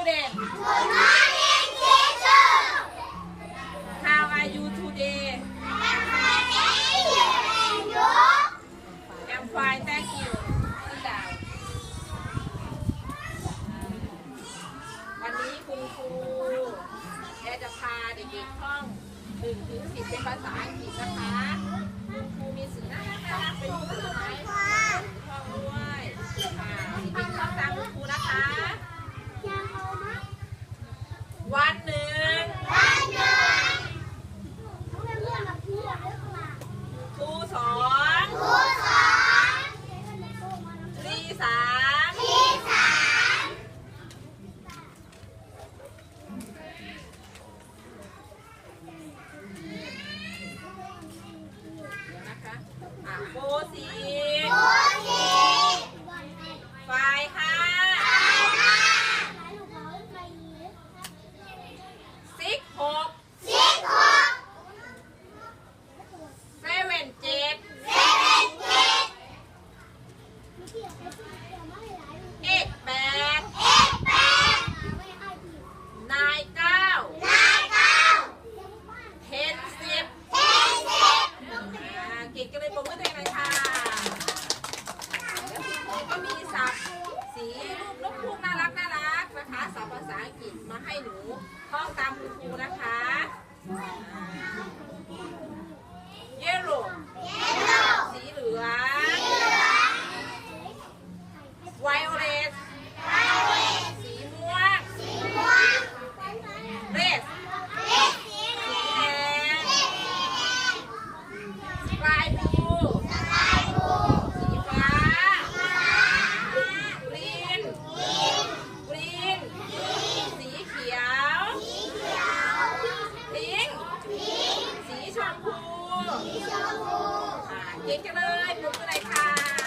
student Good morning, teacher. how are you today I'm fine, thank you. And you? I'm fine thank you sit down วันนี้คุณครูแอจะพาเด็กๆท่อง1ถึง10เป็นภาษาอังกฤษนะคะ คุณครูมีสื่อน่ารักน่ารักเป็นสื่อไหมท่องด้วยอ่าเด็กๆท่องตามคุณครูนะคะ วันหนึ่ง ครูสอนตรีสามเดี๋ยวนะคะ อะโฟสีไฟห้าซิกหกเซเว่นเจ็ดเอ็กแปดนายเก้าเทนสิบอ่าเก่งกันเลยปรบมือตัวเองหน่อยค่ะ แล้วคุณครูก็มีศัพท์สีรูปนกพูกน่ารักน่ารักนะคะศัพท์ภาษาอั งกฤษมาให้หนูท่องตามคุณครูนะคะ yellow สีเหลือง violet สีม่วง red สีแดง sky blue สีฟ้า green green สีเขียว pink สีชมพูเก่งจังเลยปลุกอะไรค่ะ